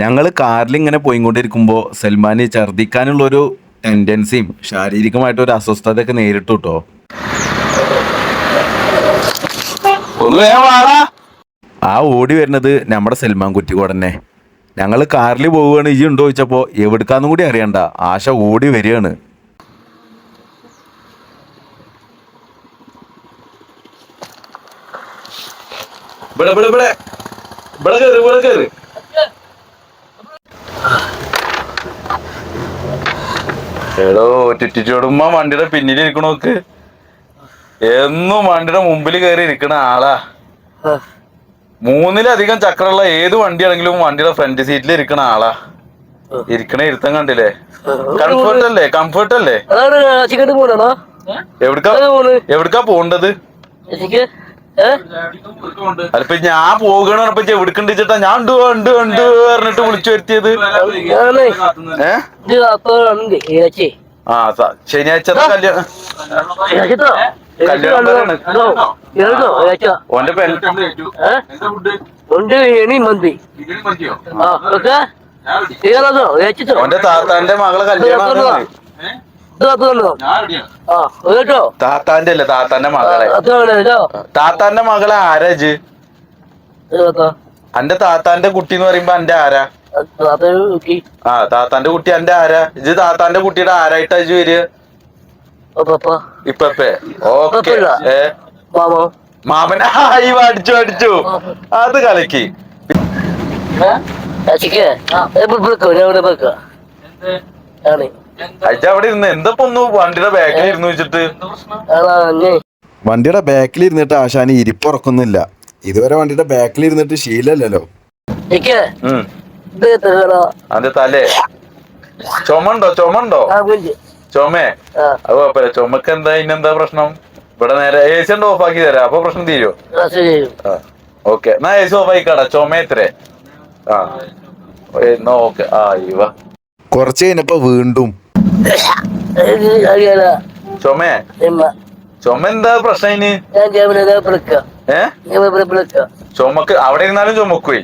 ഞങ്ങൾ കാറിൽ ഇങ്ങനെ പോയിക്കൊണ്ടിരിക്കുമ്പോൾ സൽമാന് ഛർദ്ദിക്കാനുള്ളൊരു ടെൻഡൻസിയും ശാരീരികമായിട്ടൊരു അസ്വസ്ഥതയൊക്കെ നേരിട്ടു കേട്ടോ ആ ഓടി വരുന്നത് നമ്മുടെ സൽമാൻ കുറ്റിക്കോടന്നെ ഞങ്ങൾ കാറിൽ പോവുകയാണ് ഈ ഉണ്ടോ ചോദിച്ചപ്പോൾ എവിടുക്കാന്നും കൂടി അറിയണ്ട ആശ ഓടി വരികയാണ്. ഇവിടെ ഇവിടെ ഇവിടെ. ഇവിടെ കയറി ഇവിടെ കേറ്. എടോ ചുറ്റിച്ചോടുമ്പോ വണ്ടിയുടെ പിന്നിൽ ഇരിക്കണോക്ക് എന്നും വണ്ടിയുടെ മുമ്പിൽ കയറി ഇരിക്കണ ആളാ. മൂന്നിലധികം ചക്രമുള്ള ഏത് വണ്ടിയാണെങ്കിലും വണ്ടിയുടെ ഫ്രണ്ട് സീറ്റിൽ ഇരിക്കണ ആളാ. ഇരിക്കണ ഇരുത്തം കണ്ടില്ലേ? കംഫർട്ട് അല്ലേ? കംഫർട്ട് അല്ലേ? എവിടക്കാ എവിടക്കാ പോണ്ടത്? അതിപ്പോ ഞാൻ പോകണ പറഞ്ഞപ്പോ എവിടുക്കുണ്ട് ചേട്ടാ? ഞാൻ ഉണ്ട് ഉണ്ട് ഉണ്ട് പറഞ്ഞിട്ട് വിളിച്ചു വരുത്തിയത്. ഏ? ആ സ- ശനിയാഴ്ച കല്യാണം ഓന്റെ ഓന്റെ താത്താന്റെ മകളെ കല്യാണം താത്താന്റെ അല്ലേ താത്താന്റെ മകളെ? അതാണ് കേട്ടോ? താത്താന്റെ മകളെ ആരാ ഇജ് ഇതൊക്കെ അന്റെ താത്താന്റെ കുട്ടി എന്ന് പറയുമ്പോ അന്റെ ആരാ? അത് നോക്കി ആ താത്താന്റെ കുട്ടി അന്റെ ആരാ? ഇജ് താത്താന്റെ കുട്ടിയുടെ ആരായിട്ടാ ഇജ് വരിക? പപ്പ. ഇപ്പപ്പേ. ഓക്കെ. ഏ? മാമോ. മാമൻ. ആ, ഈ അടിച്ചു അടിച്ചു. അത് കലക്കി ചിക്കൻ അയച്ച അവിടെ ഇരുന്ന് എന്താ ഒന്ന് വണ്ടിയുടെ ബാക്കിൽ ഇരുന്ന് വെച്ചിട്ട്? വണ്ടിയുടെ ബാക്കിൽ ഇരുന്നിട്ട് ആശാന് ഇരിപ്പുറക്കുന്നില്ല ഇതുവരെ വണ്ടിയുടെ ബാക്കിൽ ഇരുന്നിട്ട് ശീലല്ലല്ലോ. അതെ അതിന്റെ തലേ. ചുമണ്ടോ? ചുമണ്ടോ? ചുമേ? ആ. അത് കുഴപ്പമില്ല. ചുമക്ക് എന്താ ഇന്നെന്താ പ്രശ്നം? ഇവിടെ നേരെ എ സി ഉണ്ട് ഓഫാക്കി തരാം. അപ്പൊ പ്രശ്നം തീരുമോ ആ ശരി. ആ ഓക്കെ എന്നാ എ സി ഓഫാക്കിക്കാടാ ചുമ എത്രേ ആ. എന്നാ ഓക്കെ ആ ഇവ. കുറച്ച് കഴിഞ്ഞപ്പോ വീണ്ടും ചുമേ? ചുമ. എന്താ പ്രശ്നം ഇനി? ചുമക്ക് അവിടെ ഇരുന്നാലും ചുമക്കുവേ.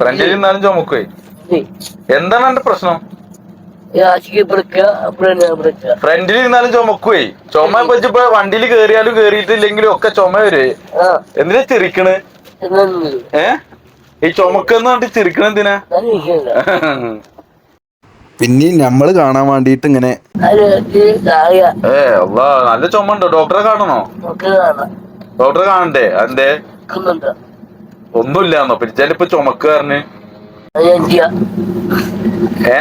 ഫ്രണ്ടിൽ ഇരുന്നാലും ചുമക്കുവേ. എന്താണ് എന്റെ പ്രശ്നം? ഫ്രണ്ടിൽ ഇരുന്നാലും ചുമക്കുവേ. ചുമ വെച്ചിപ്പോ വണ്ടിയിൽ കേറിയാലും കേറിയിട്ടില്ലെങ്കിലും ഒക്കെ ചുമ വരുവേ ആ. എന്തിനാ ചിരിക്കണ്? ഏ? ഈ ചുമക്കെന്ന് പറഞ്ഞിട്ട് ചിരിക്കണ നമ്മൾ നമ്മൾ കാണാൻ വേണ്ടിട്ട് ഇങ്ങനെ ഏ അള്ളാ നല്ല ചുമണ്ടോ. ഡോക്ടറെ കാണണോ? ഡോക്ടറെ കാണണ്ടേ? അന്റെ ഒന്നുമില്ലാന്നോ? പിന്നെ പിടിച്ചാലിപ്പോ ചുമക്ക് പറഞ്ഞ്. ഏ?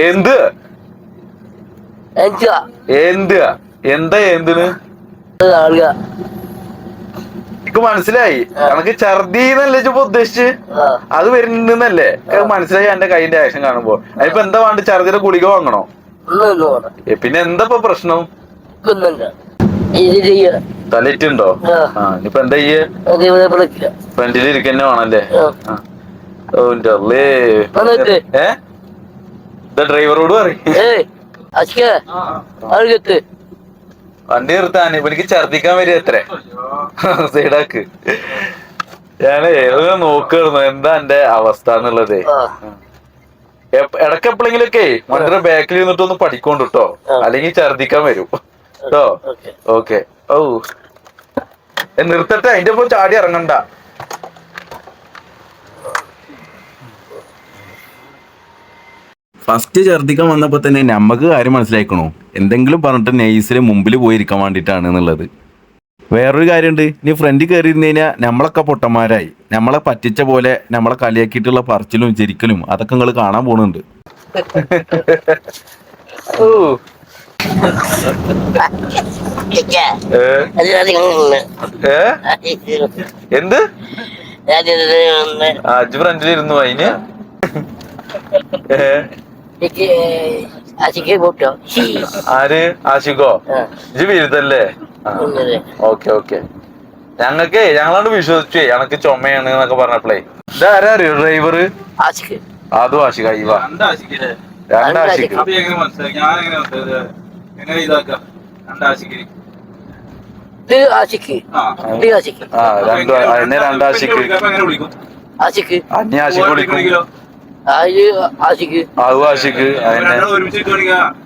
എന്ത്? എന്ത്? എന്താ എന്തിന്? എനിക്ക് മനസ്സിലായി. കണക്ക് ഛർദി എന്നല്ലേ ഇപ്പൊ ഉദ്ദേശിച്ച്? അത് വരുന്നല്ലേ മനസ്സിലായി എന്റെ കൈന്റെ ആക്ഷൻ കാണുമ്പോ. അതിപ്പോ എന്താ വേണ്ട ഛർദിയുടെ ഗുളിക വാങ്ങണോ? പിന്നെ എന്താ ഇപ്പൊ പ്രശ്നം? തലയിട്ടുണ്ടോ ആ. ഇനിയിപ്പൊ എന്താ ചെയ്യേ? ഫ്രണ്ടിൽ ഇരിക്കന്നെ വേണല്ലേ. ഏ? ഡ്രൈവറോട് പറയും. വണ്ടി നിർത്താൻ ഇവനിക്ക് ഛർദിക്കാൻ വരിക എത്രേ സൈഡാക്ക്. ഞാനേ ഏത് നോക്കായിരുന്നു. എന്താ എന്റെ അവസ്ഥ എന്നുള്ളതേ? ഇടയ്ക്ക് എപ്പ- എപ്പോഴെങ്കിലൊക്കെ ബാക്കിൽ നിന്നിട്ട് ഒന്ന് പഠിക്കോണ്ട് കേട്ടോ. അല്ലെങ്കിൽ ഛർദിക്കാൻ വരും. കേട്ടോ ഓക്കെ. ഓ നിർത്തട്ടെ. അതിന്റെ ഒപ്പം ചാടി ഇറങ്ങണ്ട. ഫസ്റ്റ് ഛർദിക്കാൻ വന്നപ്പോ തന്നെ നമുക്ക് കാര്യം മനസ്സിലാക്കണോ എന്തെങ്കിലും പറഞ്ഞിട്ട് നെയ്സിൽ മുമ്പിൽ പോയിരിക്കാൻ വേണ്ടിയിട്ടാണ് എന്നുള്ളത്. വേറൊരു കാര്യമുണ്ട് ഇനി ഫ്രണ്ടിൽ കയറിയിരുന്ന് കഴിഞ്ഞാൽ നമ്മളൊക്കെ പൊട്ടന്മാരായി. നമ്മളെ പറ്റിച്ച പോലെ നമ്മളെ കളിയാക്കിയിട്ടുള്ള പറച്ചിലും ചിരിക്കലും അതൊക്കെ നിങ്ങൾ കാണാൻ പോണുണ്ട്. എന്ത്? അജ് ഫ്രണ്ടിൽ ഇരുന്നു അതിന് ആര്? ആശിക്കോ? ഇജ് ബിരുദല്ലേ ഓക്കെ ഓക്കെ. ഞങ്ങക്കേ ഞങ്ങളോട് വിശ്വസിച്ചേ. ഞങ്ങക്ക് ചുമയാണ് എന്നൊക്കെ പറഞ്ഞപ്പോഴേ ഇതാരാ അറിയോ ഡ്രൈവർ അതും ആശിക ഇവ. രണ്ടാശിക്ക് രണ്ടാശിക്ക് എങ്ങനെ വിളിക്കും. അതും ആശിക്ക് വിളിക്കും? വിളിക്കണെങ്കിലോ ആര് ആശിക്ക് അത് ആശിക്ക് അതന്നെ രണ്ടാളും ഒരുമിച്ച് നിൽക്കുകയാണെങ്കിൽ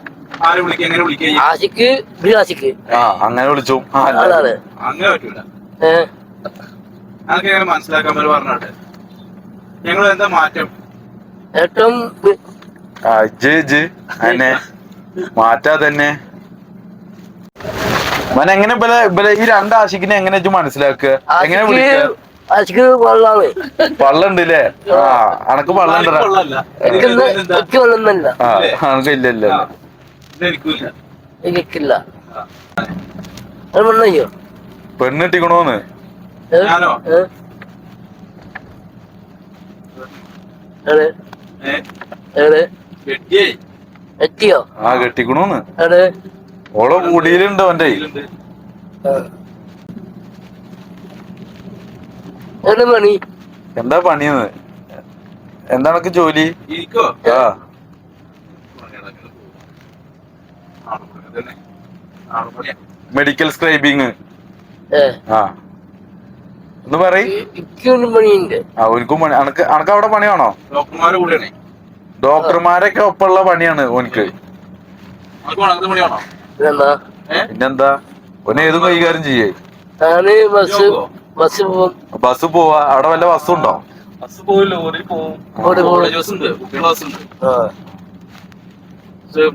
ആരെ വിളിക്കുക എങ്ങനെ വിളിക്കുക ആശിക്ക് പിന്നെ ആശിക്ക്. ആ അങ്ങനെ വിളിച്ചു. ആ, അല്ല. അതാണ് അങ്ങനെ പറ്റൂല. ഏഹ് അതൊക്കെ എങ്ങനെ മനസ്സിലാക്കാൻ പറ്റും പറഞ്ഞോട്ടെ. ഞങ്ങൾ എന്താ മാറ്റം? ഏറ്റവും ആ, ഇജ്ജ് ഇജ്ജ്. മാറ്റാ തന്നെ. മന എങ്ങനെ ഇബലെ ഇബലെ ഈ രണ്ട് ആശിക്കിനെ എങ്ങനെ ഇജ്ജ് മനസ്സിലാക്കുക? എങ്ങനെ ആശിക്ക് വിളിക്കുക? ആശിക്ക് വെള്ളാണ്. പള്ളുണ്ട് ല്ലേ ആ അനക്ക് പള്ളുണ്ടടാ കൊള്ളല്ല എനിക്ക് എനിക്ക് വെള്ളുന്നല്ല ആ അനക്ക് ഇല്ല ഇല്ല ഇല്ല. എത്തിയോ ആ. കെട്ടിക്കണോന്ന്. ഓളെ കൂടിയിലുണ്ട് അവന്റെ എന്താ പണിയെന്ന്? എന്താണ് ജോലി? ഇരിക്കോ? ആ തന്നെ ആളുപണിയാ മെഡിക്കൽ സ്ക്രൈബിങ് ആ. ഒന്ന് പറയ്. ആ പണി. അനക്ക് അനക്ക് അവിടെ പണിയാണോ? ഡോക്ടർമാരെ കൂടെയാണേ. ഡോക്ടർമാരൊക്കെ ഒപ്പമുള്ള പണിയാണ് ഓനിക്ക്. പിന്നെന്താ? ഓന് ഏതും കൈകാര്യം ചെയ്യേ. ബസ് ബസ് ബസ് പോവാ. അവിടെ വല്ല ബസ്സുണ്ടോ? ബസ് പോയി ലോറി പോവും ഓടി പോകും കോളേജ് ബസ് ഉണ്ട് കുട്ടികളെ ബസ് ഉണ്ട് ആ പക്ഷേ, ഏ,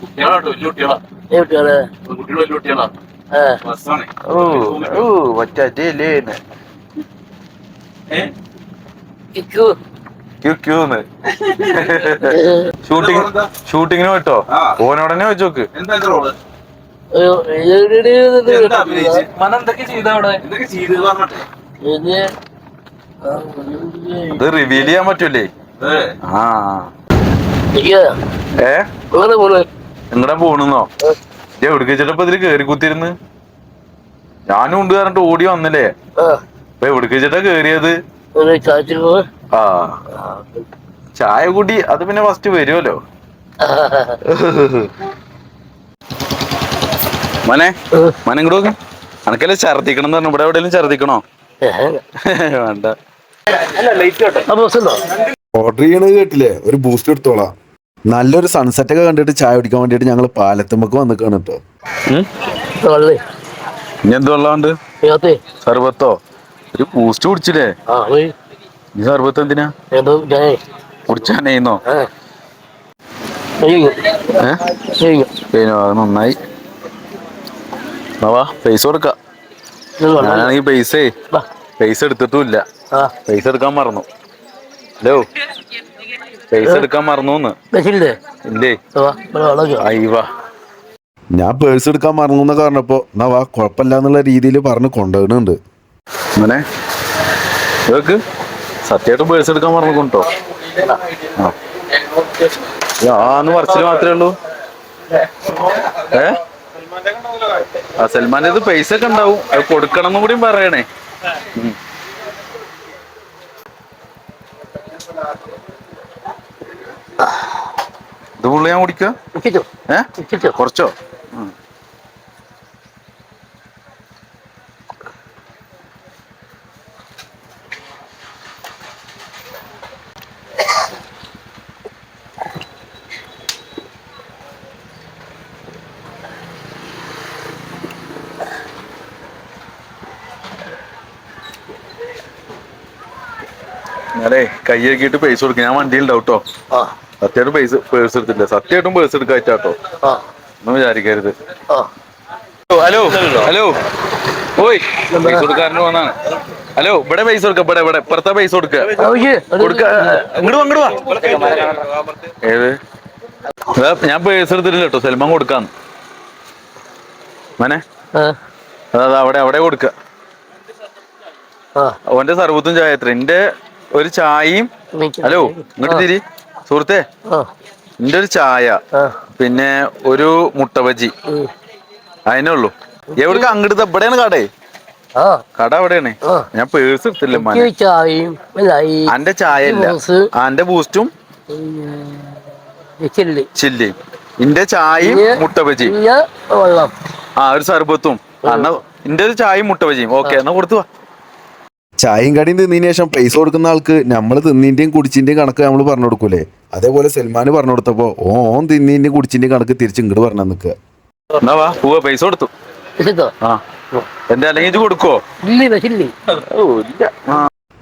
കുട്ടികളാട്ടോ വലിയ കുട്ടികളാ. എവിടെയാണ് കുട്ടികൾ വലിയ കുട്ടികളാ. ഓ ഷൂട്ടിങ് ഷൂട്ടിങ്ങിന് പോയിട്ടോ. ഓനോടനെ വെച്ചോക്ക് ഇത് റിവീൽ ചെയ്യാൻ പറ്റൂലേ? ആ. ഏ? എങ്ങടെ പോണെന്നോ? എവിടേക്ക് വെച്ചിട്ടപ്പോ ഇതിൽ കേറി കുത്തിരുന്ന് ഞാനും ഉണ്ട് പറഞ്ഞിട്ട് ഓടി വന്നില്ലേ? അപ്പൊ എവിടേക്ക് വെച്ചിട്ടാ കേറിയത്? ആ. ചായ കൂടി അത് പിന്നെ ഫസ്റ്റ് വരുമല്ലോ മനെ മനെ ഇങ്ങോട്ട് നോക്ക് അനക്കല്ലേ ഛർദിക്കണം എന്ന് പറഞ്ഞു. ഇവിടെ എവിടെയെങ്കിലും ഛർദിക്കണോ വേണ്ട. ബസ് ഉണ്ടോ? ഓർഡർ ചെയ്യണത് കേട്ടില്ലേ? ഒരു ബൂസ്റ്റ് എടുത്തോളാം. നല്ലൊരു സൺസെറ്റ് ഒക്കെ കണ്ടിട്ട് ചായ കുടിക്കാൻ വേണ്ടിട്ട് ഞങ്ങൾ പാലത്തുമ്പക്ക് വന്നിക്കാണ് കേട്ടോ ഇനി എന്ത് വെള്ളമുണ്ട് സർബത്തോ? ഒരു ബൂസ്റ്റ് കുടിച്ചില്ലേ? ഈ സർബത്ത് എന്തിനാ? പിന്നെ അത് നന്നായി. വാ പൈസ കൊടുക്കാം. ഞാനാണെങ്കിൽ പൈസ. പൈസ എടുത്തിട്ടുമില്ല ആ. പൈസ എടുക്കാൻ മറന്നു. ഹലോ? പൈസ എടുക്കാൻ മറന്നു ഇല്ലേ? ഇല്ലേ അയ്യവാ ഞാൻ പേഴ്സ് എടുക്കാൻ മറന്നു എന്ന് പറഞ്ഞപ്പോ നവാ കുഴപ്പമില്ല എന്നുള്ള രീതിയിൽ പറഞ്ഞ് കൊണ്ടുവരുന്നുണ്ട്. അങ്ങനെ സത്യമായിട്ട് പേഴ്സ് എടുക്കാൻ പറഞ്ഞു കൊണ്ടോ ആന്ന് പറച്ചിൽ മാത്രമേ ഉള്ളൂ. ഏ? ആ സൽമാന്റെ ഇത് പൈസ ഒക്കെ ഉണ്ടാവും. അത് കൊടുക്കണം എന്നും കൂടിയും പറയണേ ഇത് പുള്ളി ഞാൻ കുടിക്കോ? ഉച്ചിട്ടോ കുറച്ചോ? ഉം. കൈ ആക്കിയിട്ട് പൈസ കൊടുക്കും. ഞാൻ വണ്ടിയിൽ ഉണ്ടാവും ആ. സത്യമായിട്ടും പൈസ പേഴ്സ് എടുത്തില്ല സത്യമായിട്ടും പേഴ്സ് എടുക്കാറ്റാട്ടോ ആ. ഒന്നും വിചാരിക്കരുത്. ഹലോ ഹലോ ഓയ് പൈസ കൊടുക്കാരന് വന്നാണ് ഹലോ ഇവിടെ പൈസ കൊടുക്ക ഇവിടെ ഇവിടെ. ഇപ്പുറത്തെ പൈസ കൊടുക്ക. കൊടുക്ക. ഇങ്ങോട്ട് വാ വാ. ഏത്? ഞാൻ പേഴ്സ് എടുത്തിട്ടില്ല കേട്ടോ സൽമാൻ കൊടുക്കാന്ന്. മനെ. അതാ അവിടെ അവിടെ കൊടുക്ക. ആ. ഓന്റെ സർവത്തും ചായ എത്ര? എന്റെ ഒരു ചായയും ഹലോ ഇങ്ങോട്ട് തിരി. സുഹൃത്തെ എന്റെ ഒരു ചായ പിന്നെ ഒരു മുട്ട ബജി. ഉം. അതിനേ ഉള്ളൂ. എവിടേക്ക്? അങ്ങോട്ട് ഇവിടെയാണ് കടേ. കട എവിടെയാണ് ഞാൻ പേഴ്സ് എടുത്തില്ല ചായയും അന്റെ ചായ. അന്റെ ബൂസ്റ്റും ചില്ലി. ചില്ലിയും ഇന്റെ ചായയും പിന്നെ- മുട്ട ബജിയും ആ ഒരു സർബത്തും. ആ, എന്നാ ഇന്റെ ഒരു ചായയും മുട്ട ബജിയും. ഓക്കെ എന്നാ കൊടുത്തു വാ. ചായയും കടിയും തിന്നതിന് ശേഷം പൈസ കൊടുക്കുന്ന ആൾക്ക് നമ്മൾ തിന്നിന്റെയും കുടിച്ചിന്റെയും കണക്ക് നമ്മൾ പറഞ്ഞു കൊടുക്കൂലേ? അതേപോലെ സൽമാന് പറഞ്ഞു കൊടുത്തപ്പോ ഓ ഓൻ തിന്നിന്റെയും കുടിച്ചിന്റെയും കണക്ക് തിരിച്ച് ഇങ്ങോട്ട് പറഞ്ഞു നിൽക്കുക എന്നാ വാ പോവാ പൈസ കൊടുത്തു. ആ. എന്താ അല്ലെങ്കിൽ ഇത് കൊടുക്കോ ഇല്ല ഇല്ല ഓ ഇല്ല. ആ.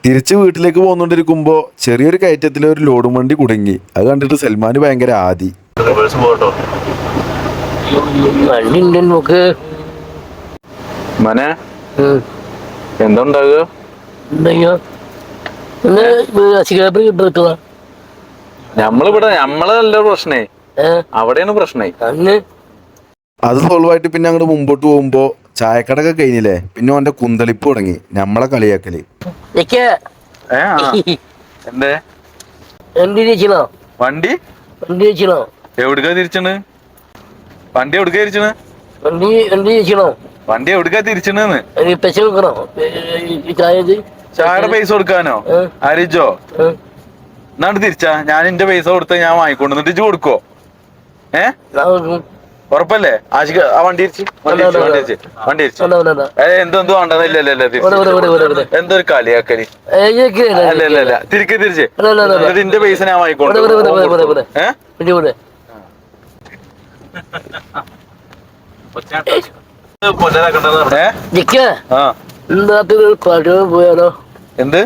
തിരിച്ച് വീട്ടിലേക്ക് പോകുന്നോണ്ടിരിക്കുമ്പോ ചെറിയൊരു കയറ്റത്തിൽ ഒരു ലോഡും വണ്ടി കുടുങ്ങി. അത് കണ്ടിട്ട് സൽമാന് ഭയങ്കര ആദി. വണ്ടി ഉണ്ട് മനെ. എന്താ ഉണ്ടാകുക നമ്മളിവിടെ നമ്മളല്ല പ്രശ്നേ. അവിടെയാണ് പ്രശ്നേ. അന്ന്? അത് സോൾവ് ആയിട്ട് പിന്നെ അങ്ങോട്ട് മുമ്പോട്ട് പോകുമ്പോ ചായക്കടൊക്കെ കഴിഞ്ഞില്ലേ? പിന്നെ ഓന്റെ കുന്തളിപ്പ് തുടങ്ങി. നമ്മളെ കളിയാക്കൽ. എന്തേ? വണ്ടി വണ്ടി? എവിടുക്കാ തിരിച്ചണ്? വണ്ടി എവിടുക്കാ തിരിച്ചണ്? വണ്ടി വണ്ടി വണ്ടി എവിടുക്കാ തിരിച്ചണെന്ന്? ചായയുടെ പൈസ കൊടുക്കാനോ? അരിജോ? ആരിജോ ഏഹ് എന്നാണ്ട് തിരിച്ചാ? ഞാൻ എന്റെ പൈസ കൊടുത്ത ഞാൻ വാങ്ങിക്കൊണ്ട് എന്നിട്ട് ഇജ്ജ് കൊടുക്കോ ഏ? ഉറപ്പല്ലേ? ആശിക ആ വണ്ടി തിരിച്ച്. വണ്ടി തിരിച്ച് വണ്ടി തിരിച്ച്. വണ്ടി തിരിച്ച്. ഏ എന്തോ വേണ്ടത് ഇല്ല ഇല്ല ഇല്ല. തിരിച്ച് എന്തൊരു കളിയാക്കൽ? അല്ല അല്ല അല്ല തിരിക്ക് തിരിച്ച്. എന്നിട്ട് എന്റെ പൈസ ഞാൻ വാങ്ങിക്കൊണ്ട് ഇവിടെ, നാട്ടിൽ പാട്ട് പോയാലോ? എന്ത്?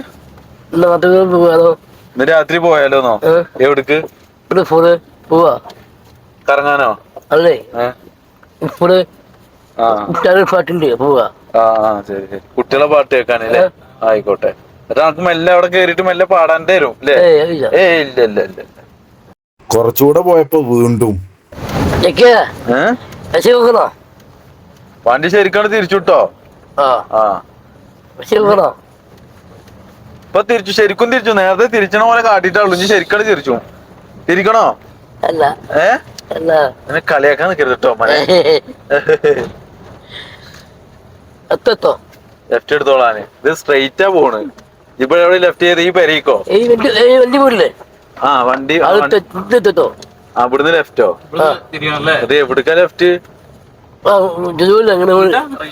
നാട്ടിൽ പോയാലോ? ഇന്ന് രാത്രി പോയാലോന്നോ? എവിടക്ക്? ഇവിടെ ഫോണ് പോവാ. കറങ്ങാനോ? അല്ലേ? ഇവിടെ കുട്ടികളുടെ പാട്ടുണ്ട് പോവാ. ആ ശരി ശരി. കുട്ടികളെ പാട്ട് കേൾക്കാനല്ലേ ആയിക്കോട്ടെ. എന്നിട്ട് നമുക്ക് മെല്ലെ അവിടെ കേറിയിട്ട് മെല്ലെ പാടാൻ തരും അല്ലേ? ഏയ് ഏ ഇല്ല ഇല്ല ഇല്ല. കുറച്ചുകൂടെ പോയപ്പോ വീണ്ടും. വണ്ടി ശരിക്കാണ് തിരിച്ചുട്ടോ? ആ. ആ. ഇപ്പൊ തിരിച്ചു ശരിക്കും തിരിച്ചു. നേരത്തെ തിരിച്ചണ പോലെ കാട്ടിട്ടുള്ളൂ ഇനി ശരിക്കാണ് തിരിച്ചു. തിരിക്കണോ? അല്ല. ഏ? അല്ല. എന്നെ കളിയാക്കാൻ നിൽക്കരുത് കേട്ടോ മനെ. എത്തോ ലെഫ്റ്റ് എടുത്തോളാന് ഇത് സ്ട്രെയിറ്റാ പോണ്. ഇപ്പൊ എവിടെ ലെഫ്റ്റ് ചെയ്ത്? ഈ പെരീക്കോ? ഈ വണ്ടി ഈ വണ്ടി പോരില്ലേ ആ വണ്ടി അവിടുന്ന് അത് ലെഫ്റ്റോ ഇത് എവിടുക്ക ലെഫ്റ്റ് ആ ജോലി അങ്ങനെ പോയി.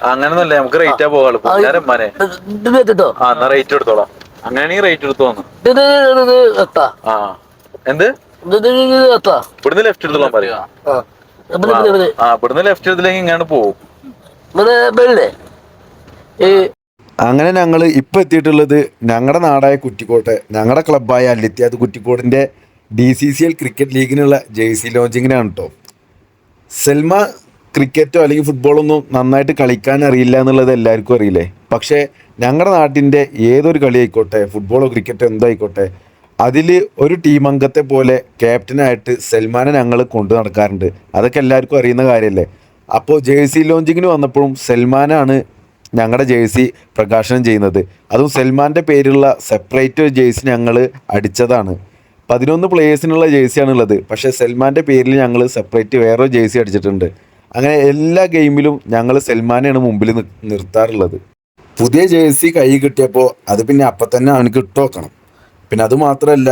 അങ്ങനൊന്നല്ല നമുക്ക് റേറ്റാ പോകാളൂ ആ, മനെ എന്നാ റേറ്റ് എടുത്തോളാം. അങ്ങനെയാണെങ്കിൽ റേറ്റ് എടുത്തു വന്നു. ആ. എന്ത്? ഇവിടുന്ന് ലെഫ്റ്റ് എടുത്തോളാം പറയാ. ആ. ഇവിടുന്ന് ലെഫ്റ്റ് എടുത്തില്ലെങ്കിൽ ഇങ്ങനെ ഈ അങ്ങനെ ഞങ്ങൾ ഇപ്പം എത്തിയിട്ടുള്ളത് ഞങ്ങളുടെ നാടായ കുറ്റിക്കോട്ടെ. ഞങ്ങളുടെ ക്ലബ്ബായ അല്ലിത്യാത് കുറ്റിക്കോടിന്റെ D C C L cricket ലീഗിനുള്ള jersey ലോഞ്ചിങ്ങിനാണ് കേട്ടോ സെൽമ ക്രിക്കറ്റോ അല്ലെങ്കിൽ ഫുട്ബോളോ ഒന്നും നന്നായിട്ട് കളിക്കാൻ അറിയില്ല എന്നുള്ളത് എല്ലാവർക്കും അറിയില്ലേ? പക്ഷേ ഞങ്ങളുടെ നാട്ടിന്റെ ഏതൊരു കളി ആയിക്കോട്ടെ ഫുട്ബോളോ ക്രിക്കറ്റോ എന്തായിക്കോട്ടെ അതിൽ ഒരു ടീം അംഗത്തെ പോലെ ക്യാപ്റ്റനായിട്ട് സൽമാനെ ഞങ്ങൾ കൊണ്ടു നടക്കാറുണ്ട്. അതൊക്കെ എല്ലാവർക്കും അറിയുന്ന കാര്യമല്ലേ അപ്പോൾ ജേഴ്സി ലോഞ്ചിങ്ങിന് വന്നപ്പോഴും സൽമാനാണ് ഞങ്ങളുടെ ജേഴ്സി പ്രകാശനം ചെയ്യുന്നത്. അതും സൽമാന്റെ പേരുള്ള സെപ്പറേറ്റ് ഒരു ജേഴ്സി ഞങ്ങൾ അടിച്ചതാണ്. പതിനൊന്ന് പ്ലേയേഴ്സിനുള്ള ജേഴ്സിയാണുള്ളത്. പക്ഷേ സൽമാന്റെ പേരിൽ ഞങ്ങൾ സെപ്പറേറ്റ് വേറൊരു ജേഴ്സി അടിച്ചിട്ടുണ്ട്. അങ്ങനെ എല്ലാ ഗെയിമിലും ഞങ്ങൾ സൽമാനെയാണ് മുമ്പിൽ നിർത്താറുള്ളത്. പുതിയ ജേഴ്സി കൈ കിട്ടിയപ്പോൾ അത് പിന്നെ അപ്പം തന്നെ അവനക്ക് ഇട്ട് വെക്കണം. പിന്നെ അത് മാത്രമല്ല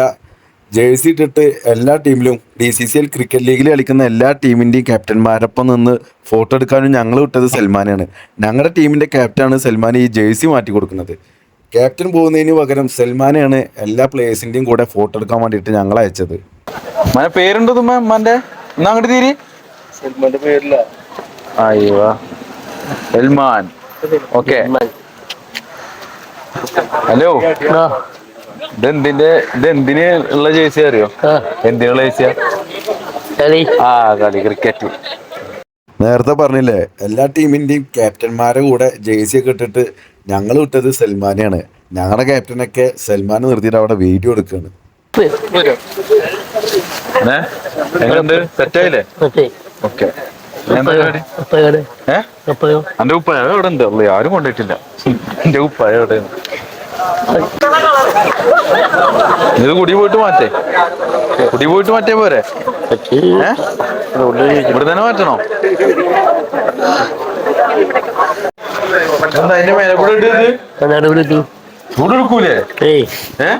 ജേഴ്സി ഇട്ടിട്ട് എല്ലാ ടീമിലും D C C L cricket ലീഗിൽ കളിക്കുന്ന എല്ലാ ടീമിന്റെയും ക്യാപ്റ്റന്മാരൊപ്പം നിന്ന് ഫോട്ടോ എടുക്കാനും ഞങ്ങൾ വിട്ടത് സൽമാനാണ് ഞങ്ങളുടെ ടീമിന്റെ ക്യാപ്റ്റനാണ് സൽമാൻ ഈ ജേഴ്സി മാറ്റി കൊടുക്കുന്നത്. ക്യാപ്റ്റൻ പോകുന്നതിന് പകരം സൽമാനെയാണ് എല്ലാ പ്ലേയേഴ്സിന്റെയും കൂടെ ഫോട്ടോ എടുക്കാൻ വേണ്ടിയിട്ട് ഞങ്ങൾ അയച്ചത്. മന പേരുണ്ടോ തുമ്മ മന്റെ എന്നാ അങ്ങോട്ട് തീരി. സൽമാന്റെ പേരില്ല അയ്യോ. സൽമാൻ. ഓക്കെ. ഹലോ. ഇതെന്തിന്റെ ഇതെന്തിന് ഉള്ള ജേഴ്സി അറിയോ? എന്തിനുള്ള ജേഴ്സിയാ കളി. ആ കളി ക്രിക്കറ്റ് നേരത്തെ പറഞ്ഞില്ലേ എല്ലാ ടീമിന്റെയും ക്യാപ്റ്റന്മാരെ കൂടെ ജേഴ്സി ഒക്കെ ഇട്ടിട്ട് ഞങ്ങൾ വിട്ടത് സൽമാനെയാണ്. ഞങ്ങളുടെ ക്യാപ്റ്റനൊക്കെ സൽമാൻ നിർത്തിയിട്ട് അവിടെ വീഡിയോ എടുക്കുകയാണ് സെറ്റായില്ലേ ഓക്കെ. എന്റെ ഉപ്പായ? എവിടെ ഉണ്ട് അല്ലേ ആരും കൊണ്ടിട്ടില്ല. എന്റെ ഉപ്പായ എവിടെ ഇത് കുടി പോയിട്ട് മാറ്റേ. കുടി പോയിട്ട് മാറ്റേ പോരെ? ഇവിടെ തന്നെ മാറ്റണോ? എന്താ അതിന്റെ മേലെ കൂടെ ഇട്ടത് ചൂടെടുക്കൂലേ ഏ?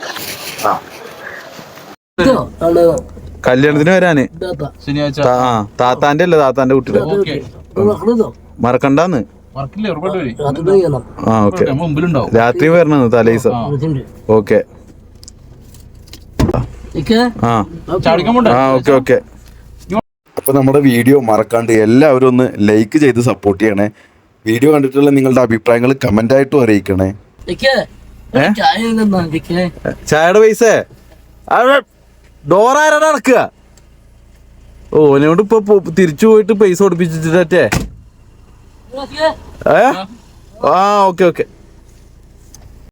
കല്യാണത്തിന് വരാന്. ആ താത്താന്റെ അല്ലേ താത്താന്റെ കുട്ടിയുടെ മറക്കണ്ടെന്ന്? ആ ഓക്കെ. മുമ്പിലുണ്ടാവും. രാത്രി വരണം തലേസ. ഓക്കെ. ആ. ചാടിക്കാൻ പോണ്ട? ആ ഓക്കെ ഓക്കെ. അപ്പൊ നമ്മുടെ വീഡിയോ മറക്കാണ്ട് എല്ലാവരും ഒന്ന് ലൈക്ക് ചെയ്ത് സപ്പോർട്ട് ചെയ്യണേ. വീഡിയോ കണ്ടിട്ടുള്ള നിങ്ങളുടെ അഭിപ്രായങ്ങൾ കമന്റ് ആയിട്ടും അറിയിക്കണേ. ചായയുടെ പൈസ? ഡോറാരാണ് നടക്കുക? ഓനോട് ഇപ്പൊ തിരിച്ചു പോയിട്ട് പൈസ ഓടിപ്പിച്ചിട്ടേ ഏ? ആ ഓക്കെ ഓക്കെ.